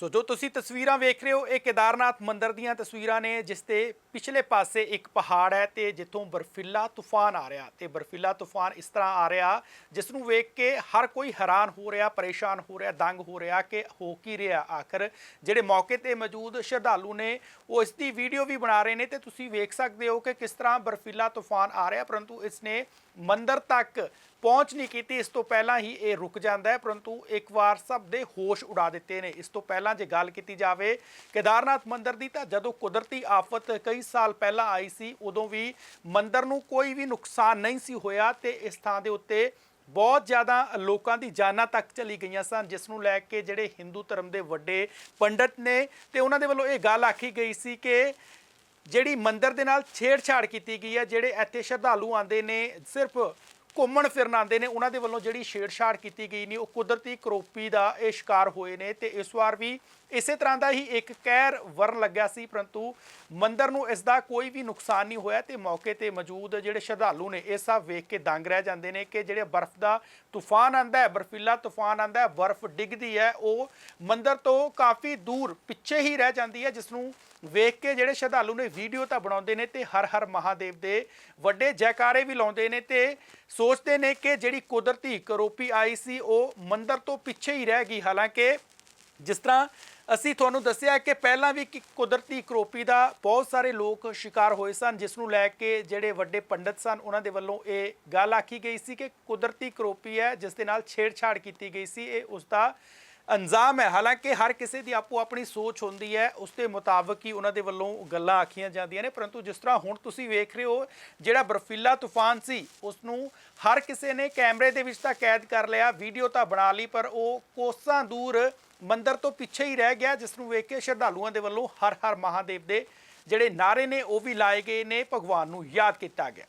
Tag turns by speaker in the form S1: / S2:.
S1: ਸੋ ਜੋ ਤੁਸੀਂ ਤਸਵੀਰਾਂ ਵੇਖ ਰਹੇ ਹੋ, ਇਹ ਕੇਦਾਰਨਾਥ ਮੰਦਿਰ ਦੀਆਂ ਤਸਵੀਰਾਂ ਨੇ, ਜਿਸ ਤੇ ਪਿਛਲੇ ਪਾਸੇ ਇੱਕ ਪਹਾੜ ਹੈ ਤੇ ਜਿੱਥੋਂ ਬਰਫੀਲਾ ਤੂਫਾਨ ਆ ਰਿਹਾ ਤੇ ਬਰਫੀਲਾ ਤੂਫਾਨ ਇਸ ਤਰ੍ਹਾਂ ਆ ਰਿਹਾ ਜਿਸ ਨੂੰ ਵੇਖ ਕੇ ਹਰ ਕੋਈ ਹੈਰਾਨ ਹੋ ਰਿਹਾ, ਪਰੇਸ਼ਾਨ ਹੋ ਰਿਹਾ, ਦੰਗ ਹੋ ਰਿਹਾ ਕਿ ਹੋ ਕੀ ਰਿਹਾ ਆਖਰ। ਜਿਹੜੇ ਮੌਕੇ ਤੇ ਮੌਜੂਦ ਸ਼ਰਧਾਲੂ ਨੇ, ਉਹ ਇਸ ਦੀ ਵੀਡੀਓ ਵੀ ਬਣਾ ਰਹੇ ਨੇ ਤੇ ਤੁਸੀਂ ਵੇਖ ਸਕਦੇ ਹੋ ਕਿ ਕਿਸ ਤਰ੍ਹਾਂ ਬਰਫੀਲਾ ਤੂਫਾਨ ਆ ਰਿਹਾ, ਪਰੰਤੂ ਇਸ ਨੇ ਮੰਦਿਰ ਤੱਕ ਪਹੁੰਚ ਨਹੀਂ ਕੀਤੀ, ਇਸ ਤੋਂ ਪਹਿਲਾਂ ਹੀ ਇਹ ਰੁਕ ਜਾਂਦਾ ਹੈ, ਪਰੰਤੂ ਇੱਕ ਵਾਰ ਸਭ ਦੇ ਹੋਸ਼ ਉਡਾ ਦਿੱਤੇ ਨੇ। ਇਸ ਤੋਂ ਪਹਿਲਾਂ ਜੇ ਗੱਲ ਕੀਤੀ ਜਾਵੇ, ਕੇਦਾਰਨਾਥ ਮੰਦਿਰ ਦੀ ਤਾਂ ਜਦੋਂ ਕੁਦਰਤੀ ਆਫਤ ਕਈ ਸਾਲ ਪਹਿਲਾਂ ਆਈ ਸੀ, ਉਦੋਂ ਵੀ ਮੰਦਿਰ ਨੂੰ ਕੋਈ ਵੀ ਨੁਕਸਾਨ ਨਹੀਂ ਸੀ ਹੋਇਆ ਤੇ ਇਸ ਥਾਂ ਦੇ ਉੱਤੇ ਬਹੁਤ ਜ਼ਿਆਦਾ ਲੋਕਾਂ ਦੀ ਜਾਨਾਂ ਤੱਕ ਚਲੀ ਗਈਆਂ ਸਨ, ਜਿਸ ਨੂੰ ਲੈ ਕੇ ਜਿਹੜੇ ਹਿੰਦੂ ਧਰਮ ਦੇ ਵੱਡੇ ਪੰਡਤ ਨੇ ਤੇ ਉਹਨਾਂ ਦੇ ਵੱਲੋਂ ਇਹ ਗੱਲ ਆਖੀ ਗਈ ਸੀ ਕਿ ਜਿਹੜੀ ਮੰਦਿਰ ਦੇ ਨਾਲ ਛੇੜਛਾੜ ਕੀਤੀ ਗਈ ਹੈ, ਜਿਹੜੇ ਇੱਥੇ ਸ਼ਰਧਾਲੂ ਆਉਂਦੇ ਨੇ, ਸਿਰਫ ਘੁੰਮਣ ਫਿਰਨ ਆਉਂਦੇ ਨੇ, ਉਹਨਾਂ ਦੇ ਵੱਲੋਂ ਜਿਹੜੀ ਛੇੜਛਾੜ ਕੀਤੀ ਗਈ ਨੇ, ਉਹ ਕੁਦਰਤੀ ਕਰੋਪੀ ਦਾ ਇਹ ਸ਼ਿਕਾਰ ਹੋਏ ਨੇ ਤੇ ਇਸ ਵਾਰ ਵੀ ਇਸੇ ਤਰ੍ਹਾਂ ਦਾ ਹੀ ਇੱਕ ਕਹਿਰ ਵਰਨ ਲੱਗਿਆ ਸੀ, ਪਰੰਤੂ ਮੰਦਰ ਨੂੰ ਇਸ ਦਾ ਕੋਈ ਵੀ ਨੁਕਸਾਨ ਨਹੀਂ ਹੋਇਆ ਤੇ ਮੌਕੇ ਤੇ ਮੌਜੂਦ ਜਿਹੜੇ ਸ਼ਰਧਾਲੂ ਨੇ, ਇਹ ਸਭ ਵੇਖ ਕੇ ਦੰਗ ਰਹਿ ਜਾਂਦੇ ਨੇ ਕਿ ਜਿਹੜੇ ਬਰਫ਼ ਦਾ ਤੂਫਾਨ ਆਂਦਾ ਹੈ, ਬਰਫੀਲਾ ਤੂਫਾਨ ਆਂਦਾ ਹੈ, ਬਰਫ਼ ਡਿੱਗਦੀ ਹੈ, ਉਹ ਮੰਦਰ ਤੋਂ ਕਾਫੀ ਦੂਰ ਪਿੱਛੇ ਹੀ ਰਹਿ ਜਾਂਦੀ ਹੈ, ਜਿਸ ਨੂੰ ਵੇਖ ਕੇ ਜਿਹੜੇ ਸ਼ਰਧਾਲੂ ਨੇ ਵੀਡੀਓ ਤਾਂ ਬਣਾਉਂਦੇ ਨੇ ਤੇ ਹਰ ਹਰ ਮਹਾਦੇਵ ਦੇ ਵੱਡੇ ਜੈਕਾਰੇ ਵੀ ਲਾਉਂਦੇ ਨੇ ਤੇ ਸੋਚਦੇ ਨੇ ਕਿ ਜਿਹੜੀ ਕੁਦਰਤੀ ਕਰੋਪੀ ਆਈ ਸੀ, ਉਹ ਮੰਦਰ ਤੋਂ ਪਿੱਛੇ ਹੀ ਰਹਿ ਗਈ। ਹਾਲਾਂਕਿ ਜਿਸ ਤਰ੍ਹਾਂ ਅਸੀਂ ਤੁਹਾਨੂੰ ਦੱਸਿਆ ਕਿ ਪਹਿਲਾਂ ਵੀ ਕਿ ਕੁਦਰਤੀ ਕਰੋਪੀ ਦਾ ਬਹੁਤ ਸਾਰੇ ਲੋਕ ਸ਼ਿਕਾਰ ਹੋਏ ਸਨ, ਜਿਸ ਨੂੰ ਲੈ ਕੇ ਜਿਹੜੇ ਵੱਡੇ ਪੰਡਤ ਸਨ, ਉਹਨਾਂ ਦੇ ਵੱਲੋਂ ਇਹ ਗੱਲ ਆਖੀ ਗਈ ਸੀ ਕਿ ਕੁਦਰਤੀ ਕਰੋਪੀ ਹੈ, ਜਿਸ ਦੇ ਨਾਲ ਛੇੜਛਾੜ ਕੀਤੀ ਗਈ ਸੀ। ਇਹ ਉਸ ਦਾ ਅੰਜਾਮ ਹੈ। ਹਾਲਾਂਕਿ ਹਰ ਕਿਸੇ ਦੀ ਆਪੋ ਆਪਣੀ ਸੋਚ ਹੁੰਦੀ ਹੈ। ਉਸ ਦੇ ਮੁਤਾਬਕ ਹੀ ਉਹਨਾਂ ਦੇ ਵੱਲੋਂ ਗੱਲਾਂ ਆਖੀਆਂ ਜਾਂਦੀਆਂ ਨੇ। ਪਰੰਤੂ ਜਿਸ ਤਰ੍ਹਾਂ ਹੁਣ ਤੁਸੀਂ ਵੇਖ ਰਹੇ ਹੋ, ਜਿਹੜਾ ਬਰਫੀਲਾ ਤੂਫਾਨ ਸੀ ਉਸ ਨੂੰ ਹਰ ਕਿਸੇ ਨੇ ਕੈਮਰੇ ਦੇ ਵਿੱਚ ਤਾਂ ਕੈਦ ਕਰ ਲਿਆ, ਵੀਡੀਓ ਤਾਂ ਬਣਾ ਲਈ, ਪਰ ਉਹ ਕੋਸਾਂ ਦੂਰ ਮੰਦਰ ਤੋਂ ਪਿੱਛੇ ਹੀ ਰਹਿ ਗਿਆ, ਜਿਸ ਨੂੰ ਵੇਖ ਕੇ ਸ਼ਰਧਾਲੂਆਂ ਦੇ ਵੱਲੋਂ ਹਰ ਹਰ ਮਹਾਦੇਵ ਦੇ ਜਿਹੜੇ ਨਾਰੇ ਨੇ, ਉਹ ਵੀ ਲਾਏ ਗਏ ਨੇ। ਭਗਵਾਨ ਨੂੰ ਯਾਦ ਕੀਤਾ ਗਿਆ।